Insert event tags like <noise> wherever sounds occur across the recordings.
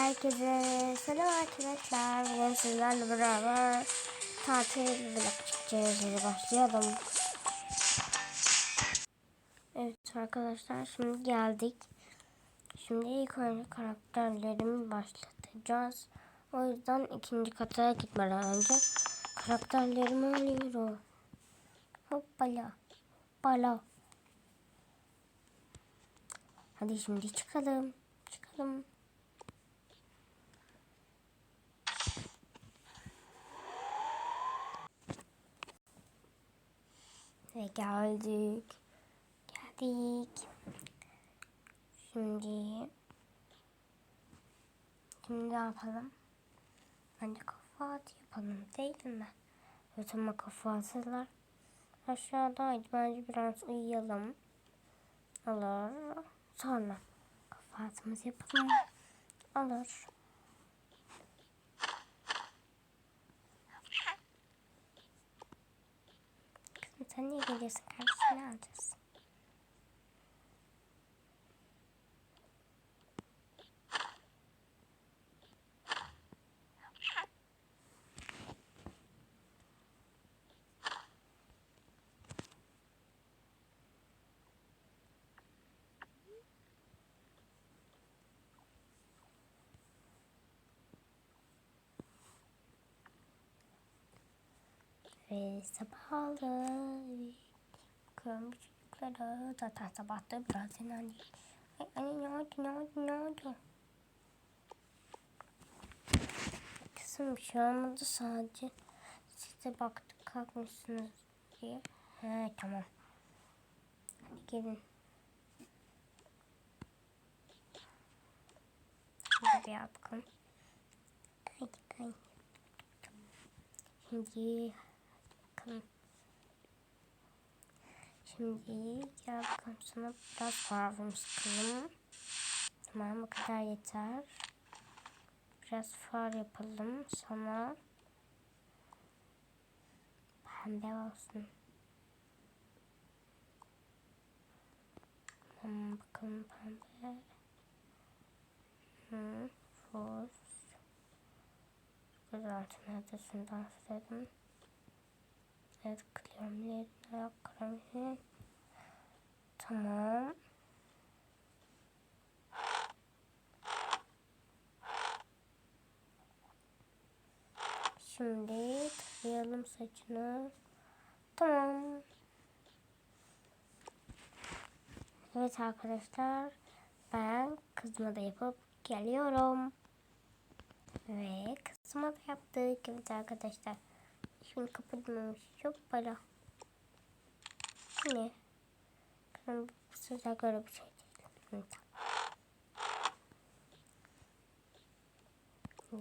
Herkese selam arkadaşlar. Bugün sizlerle beraber tatil vlog çekeceğiz. Başlayalım. Evet arkadaşlar şimdi geldik. Şimdi ilk önce karakterlerimi başlatacağız. O yüzden ikinci kata gitmeden önce karakterlerimi alıyorum. Hoppala. Hoppala. Hadi şimdi çıkalım. Çıkalım. Ve geldik. Geldik. Şimdi şimdi ne yapalım? Bence kahvaltı yapalım değil mi? Evet ama kahvaltılar aşağıdaydı. Bence biraz uyuyalım. Olur. Sonra kahvaltımızı yapalım. Olur. Kızım sen niye geliyorsun kardeşim alacağız? Ve sabah oldu. Bakıyorum çocuklara. Zaten sabahta biraz dinlendik. Ay anne ne oldu ne oldu ne oldu? Kızım bir şey olmadı sadece. Size baktık kalkmışsınız diye. He tamam. Hadi gelin. Bir bakalım. Ay ay. Şimdi bakalım. Şimdi gel sana biraz parfüm sıkalım. Tamam bu kadar yeter. Biraz far yapalım sana. Pembe olsun. Tamam bakalım pembe. Hı, fos. Güzel nerede şundan sürelim. Evet kremi. Tamam. Şimdi tarayalım saçını. Tamam. Evet arkadaşlar. Ben kızıma da yapıp geliyorum. Ve kızıma da yaptık. Evet arkadaşlar. Şimdi kapatmamış. Çok para. Ne? Kızım bu size göre bir şey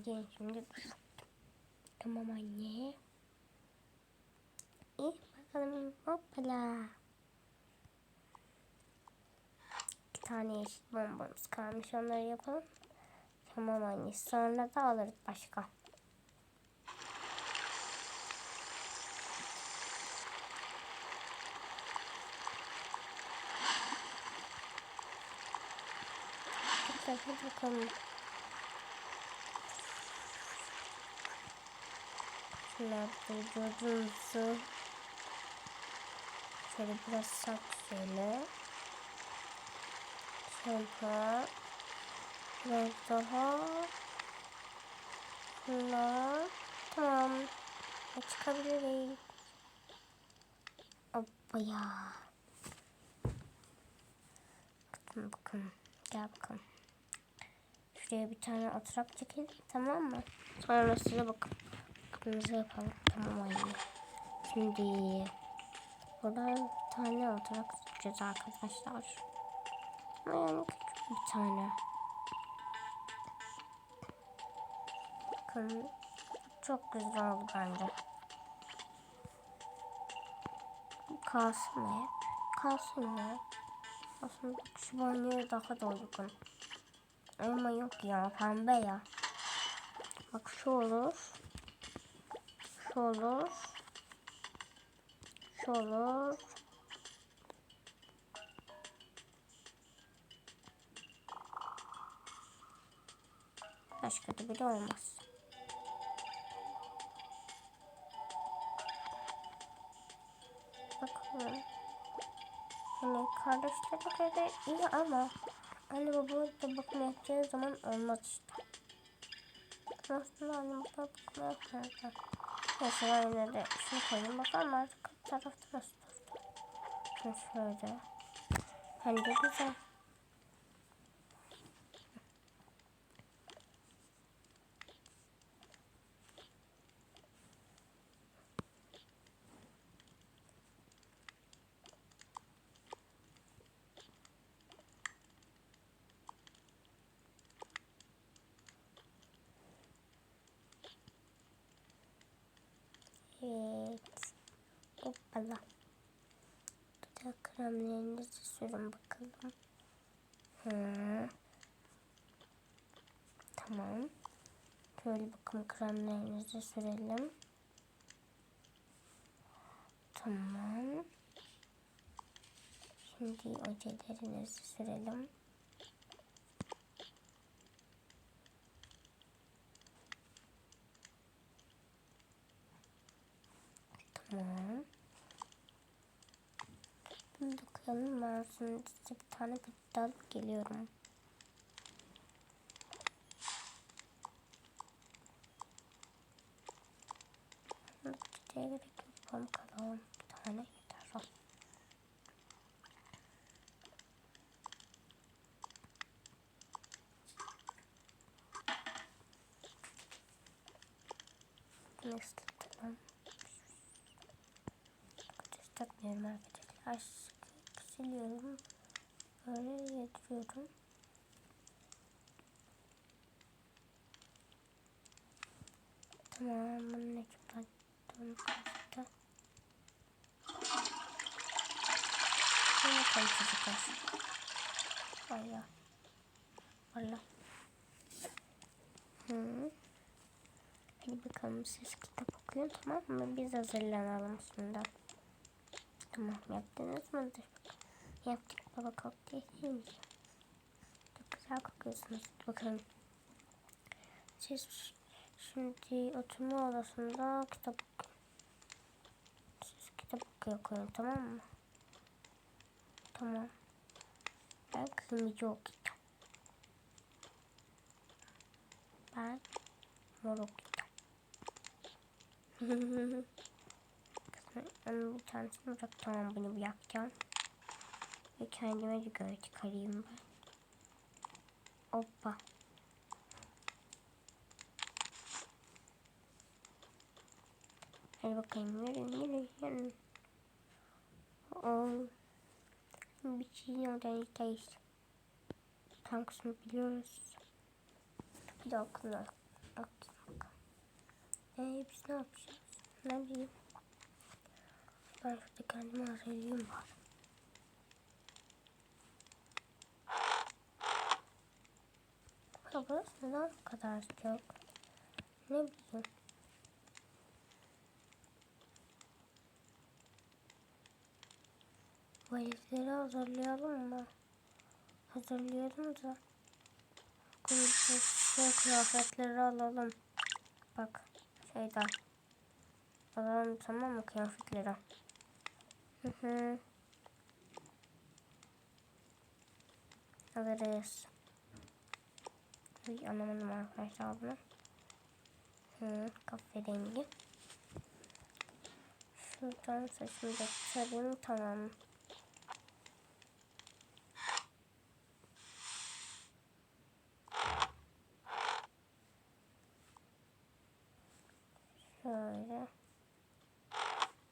değil. Şimdi Tamam anne. İyi bakalım. Hoppala. İki tane yeşil bombamız kalmış. Onları yapalım. Tamam anne. Sonra da alırız başka. Bakalım. Şunlar vücudumuzu şöyle biraz sak şöyle. Şampuan. Biraz daha. Şunlar. Tamam. Ve çıkabiliriz. Hoppa ya. Bakın bakın. Gel bakalım. Şuraya bir tane oturak çekelim tamam mı? Sonra size bakın. Bakımızı yapalım. Tamam anne. Şimdi buradan bir tane oturak tutacağız arkadaşlar. Ama yani küçük bir tane. Bakın çok güzel oldu bence. Kalsın hep? Kalsın mı? Aslında şu banyoya daha da uygun. Ama yok ya pembe ya. Bak şu olur. Şu olur. Şu olur. Başka da biri olmaz. Bakalım. Hani kardeşlere göre iyi ama anne baba da yapacağı zaman olmaz işte. Aslında anne baba bakım yapmıyorlar. Neyse ben yine de şunu koyayım. Bakalım artık tarafta nasıl. Şunu şöyle. Bence güzel. Evet. Hoppala. Dudak kremlerinizi sürün bakalım. Hı. Tamam. Şöyle bakın kremlerinizi sürelim. Tamam. Şimdi ojelerinizi sürelim. Tamam. Şimdi size bir tane bir alıp geliyorum. Çiçeğe gerek yok. Pamuk alalım. Bir tane yeter. Al. Bunu ıslatalım. Ateş takmıyorum arkadaşlar. Siliyorum. Böyle yediriyorum. Tamam bunu ne kapattım kasta. Yine kalitesi. Valla. Valla. Hı. Hadi bakalım siz kitap okuyun tamam mı? Biz hazırlanalım şimdi. Tamam yaptınız mıdır? Yaptık baba kokteyl yiyeyim. Çok güzel kokuyorsunuz. Bakalım. Siz şimdi oturma odasında kitap. Siz kitap okuyor koyun tamam mı? Tamam. Ben kırmızı okuyacağım. Ben mor okuyacağım. <laughs> Kızım bir tanesini bırak tamam bunu bir yakacağım. Ve kendime de göre çıkarayım ben. Hoppa. Hadi bakayım yürü yürü yürü. Oo. Bir şey oradan isteyiz. Tam kısmı biliyoruz. Bir de okullar. Bakalım. Ee, biz ne yapacağız? Ne bileyim. Ben şurada kendime arayayım var. Burası neden bu kadar çok? Ne bileyim. Valizleri hazırlayalım mı? Hazırlayalım da. Şey kıyafetleri alalım. Bak şeyden. Alalım tamam mı kıyafetleri? Hı hı. Alırız. Hiç anlamadım arkadaşlar bunu. Hı, kahverengi. Şuradan saçımı da çıkarayım tamam. Şöyle.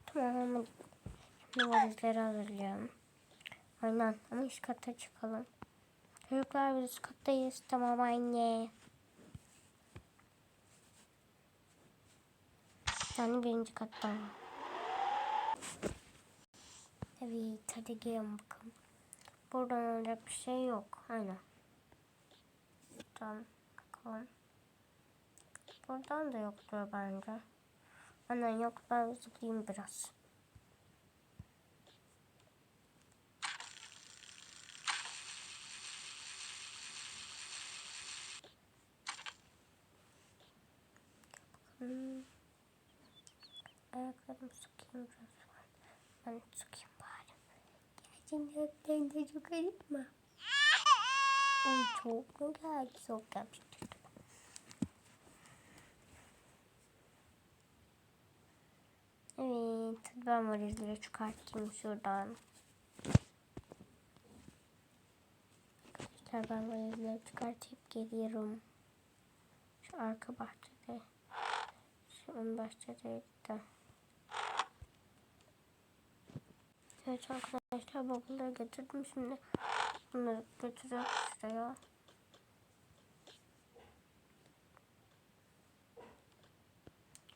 Tamam. Şimdi valizleri hazırlayalım. Aynen ama üst kata çıkalım. Çocuklar biz kattayız. Tamam anne. Yani birinci katta. Evet hadi gelin bakalım. Buradan olacak bir şey yok. Aynen. Buradan bakalım. Buradan da yoktur bence. Aynen yok ben zıplayayım biraz. Hmm. Ayaklarımı sıkayım biraz. Ben sıkayım bari. Gerçekten de çok ayıp mı? Oy çok mu geldi? Çok gelmiştir. Evet, ben valizleri çıkartayım şuradan. Arkadaşlar ben valizleri çıkartıp geliyorum. Şu arka bahçede. Şu ön bahçede de. Evet arkadaşlar bavulları getirdim şimdi. Bunları götürüyorum şuraya.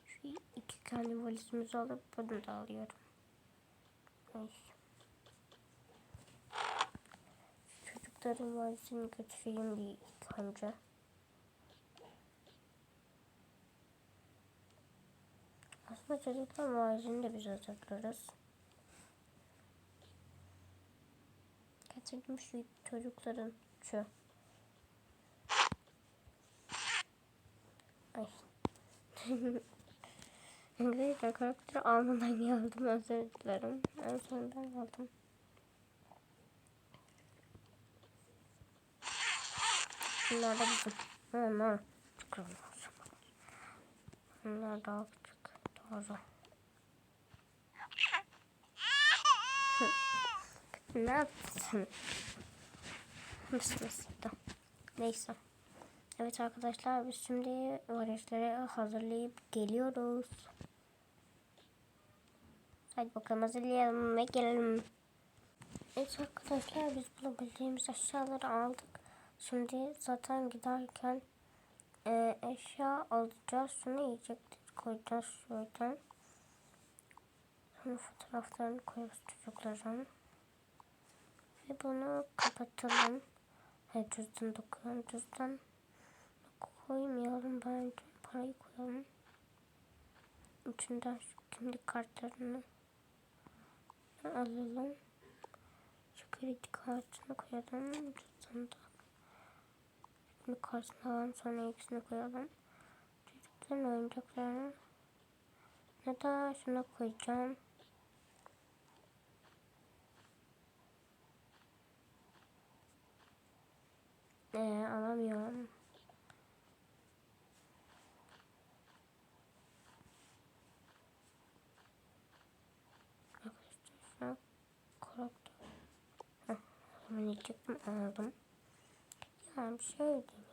Şu iki tane valizimizi alıp bunu da alıyorum. Şu Çocukların valizini götüreyim bir ilk önce. Aslında çocuklar valizini de biz hazırlarız. Getirdim şu çocukların şu. Ay. <laughs> Arkadaşlar karakteri almadan geldim özür dilerim. En sonunda aldım. Bunlar da bizim. Onlar çok. Bunlar daha Doğru. ne yaptın? Isıttı? Neyse. Evet arkadaşlar biz şimdi valizleri hazırlayıp geliyoruz. Hadi bakalım hazırlayalım ve gelelim. Evet arkadaşlar biz bulabildiğimiz eşyaları aldık. Şimdi zaten giderken e, eşya alacağız. Şunu yiyecekleri koyacağız şuradan. Sonra fotoğraflarını koyuyoruz çocukların. Ve bunu kapatalım. Hayır cüzdan da koyalım. Cüzdan koymayalım bence. Parayı koyalım. İçinden şu kimlik kartlarını alalım. Şu kredi kartını koyalım. Cüzdanda. Kimlik kartını alalım. Sonra ikisini koyalım. Çocukların oyuncaklarını ya da şuna koyacağım. Ee, alamıyorum. Arkadaşlar karakter. Heh, hemen aldım. Yani bir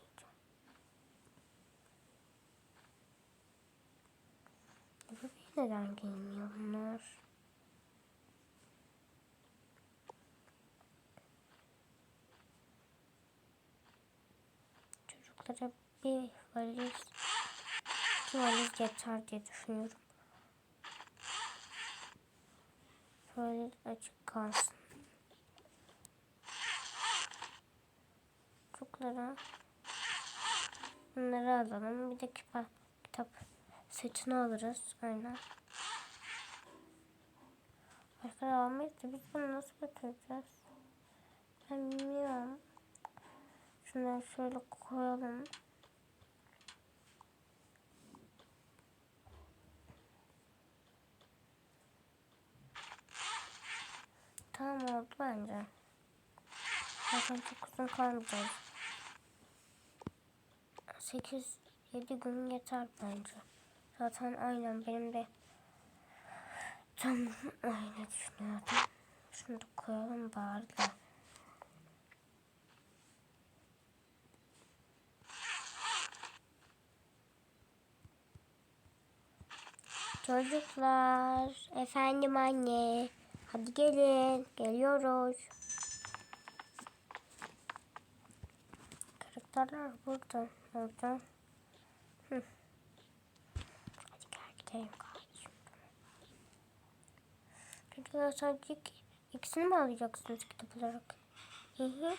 neden giymiyor bunlar? Çocuklara bir valiz, iki valiz yeter diye düşünüyorum. Şöyle açık kalsın. Çocuklara bunları alalım. Bir de kitap, kitap setini alırız. Aynen. Başka almayız da biz bunu nasıl götüreceğiz? Ben bilmiyorum. Şunları şöyle koyalım. Tamam oldu bence. Zaten çok uzun kalmayacağız. 8-7 gün yeter bence. Zaten aynen benim de tam aynı düşünüyordum. Şunu da koyalım bari de. Çocuklar, efendim anne. Hadi gelin, geliyoruz. Karakterler burada. Orada. Hı. Gidelim kardeşim. Çocuklar sadece iki, ikisini mi alacaksınız kitap olarak? Hı hı.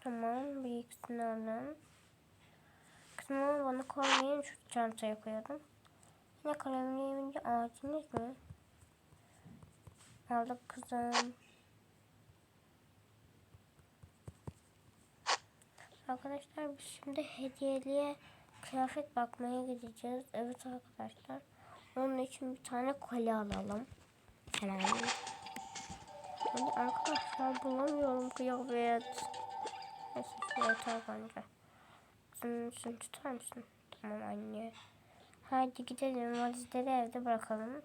Tamam, bir ikisini alalım. Kısmını bana koymayın, şu çantaya koyalım. Yine kalemli yemince ağacınız mı? Aldık kızım. Arkadaşlar biz şimdi hediyeliğe kıyafet bakmaya gideceğiz. Evet arkadaşlar. Onun için bir tane kolye alalım. Hemen. Hadi arkadaşlar bulamıyorum kıyafet. Neyse şu yeter bence. Şunu, şunu tutar mısın? Tamam anne. Hadi gidelim valizleri evde bırakalım.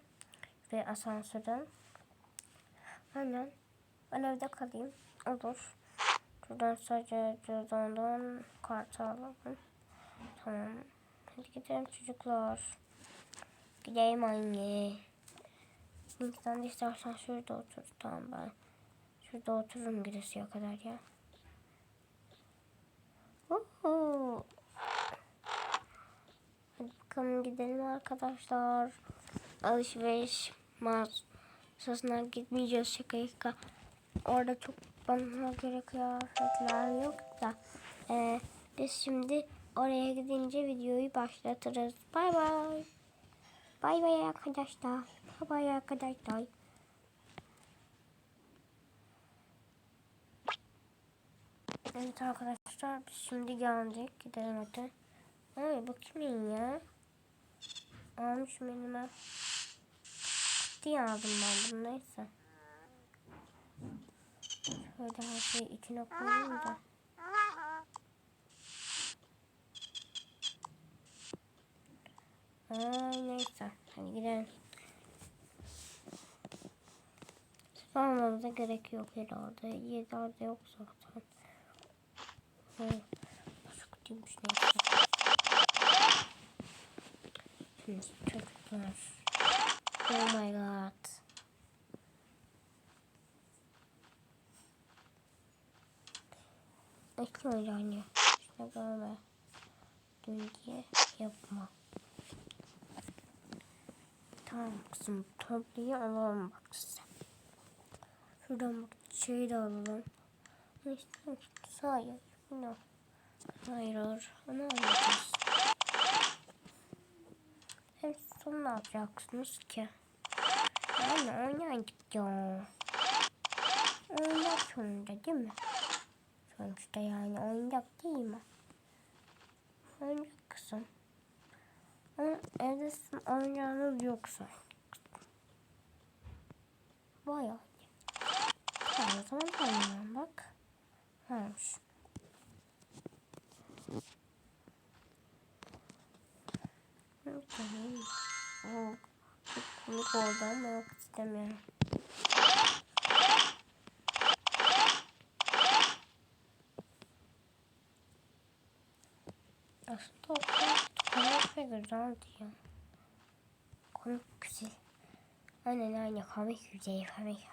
Ve asansörden. Aynen. Ben evde kalayım. Olur. Şuradan sadece cüzdandan kartı alalım. Tamam. Hadi gidelim çocuklar. Gidelim anne. Sen de istersen şurada otur. Tamam ben. Şurada otururum giresiye kadar ya. Uhu. Hadi bakalım gidelim arkadaşlar. Alışveriş mağazasına gitmeyeceğiz şaka şaka. Orada çok bana göre kıyafetler yok da. Ee, biz şimdi oraya gidince videoyu başlatırız. Bay bay. Bay bay arkadaşlar. Bay bay arkadaşlar. Evet arkadaşlar biz şimdi geldik. Gidelim hadi. Ay bu kimin ya? Almış elime. Diye aldım ben bunu neyse. Şöyle her şeyi içine koyayım da. Neyse. Hadi gidelim. Almamıza gerek yok herhalde. Yedi orada yok zaten. Başka değilmiş neyse. Şimdi çocuklar. Oh my god. Bekliyor yani. İşte böyle. Dün diye yapma. Tamam kızım. Tabliği alalım bak size. Şuradan bak şeyi de alalım. Ki? Hayır. Bunu. Hayır. Onu alacağız. Hem son ne yapacaksınız ki? Yani oynayacak ya. Oyuncak sonunda değil mi? Sonuçta yani oyuncak değil mi? Oyuncak kızım. Sizin oyuncağınız yoksa. Bayağı. Yani o zaman oynayalım bak. Varmış. Tamam. Oo, çok komik oldu ama yok istemiyorum. Aslında o kadar komik ve güzeldi ya. Komik güzel. Aynen aynen komik güzel komik.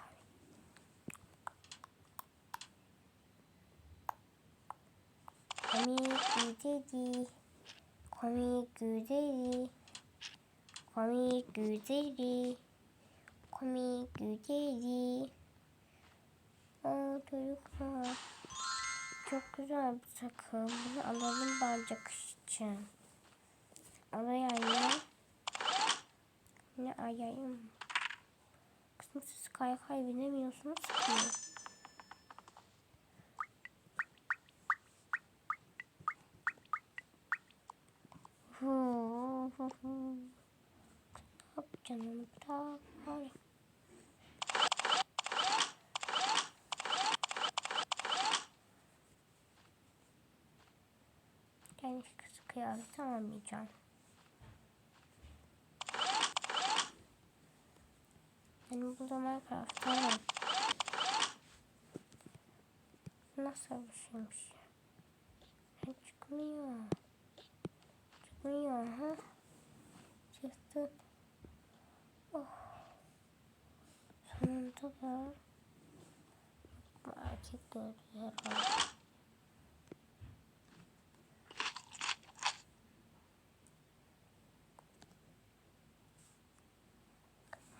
Komik güzeldi. Komik güzeli. Komik güzeli. Komik güzeli. Aa çocuklar. Çok güzel bir takım. Bunu alalım bence kış için. Alayım. Ne ayayım? Kızım siz kaykay binemiyorsunuz ki. Hop canım bırak. Hadi. Yani kız kıyafeti almayacağım. Benim bu zaman kıyafeti Nasıl bir şeymiş? Ha, çıkmıyor. Çıkmıyor ha. Çıktı. Oh. Sonunda da bu erkek gördü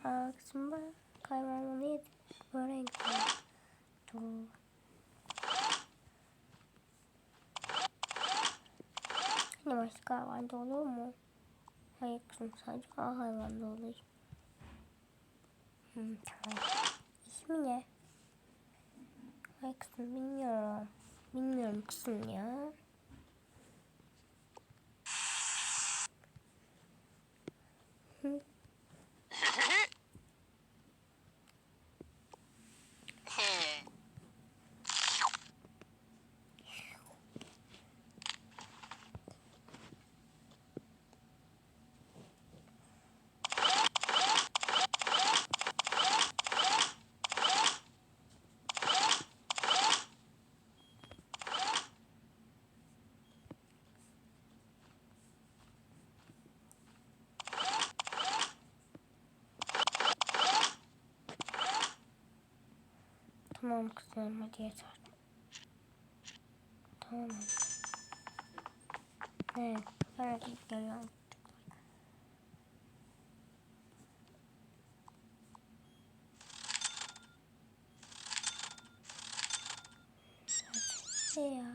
A kısmında kaybolmanı yedim. Öğren. Doğru. Şimdi başka hayvan da mu? Hayır kızım sadece A hayvan da. Hmm, tamam. İsmi ne? Hayır kızım bilmiyorum. Bilmiyorum kızım ya. Hı. Tamam kızım hadi yeter. Tamam. Evet. Gidip geliyorum. Hadi ya.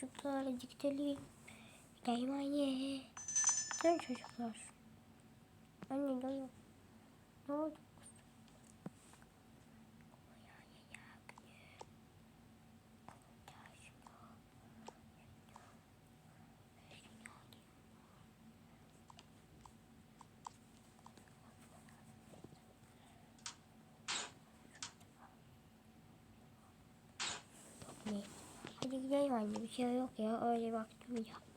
Çocuklar gidelim. Gidelim anne. Gidelim çocuklar. Anne gidelim. Ne oldu? Ne? Hadi gidelim anne bir şey yok ya öyle baktım ya.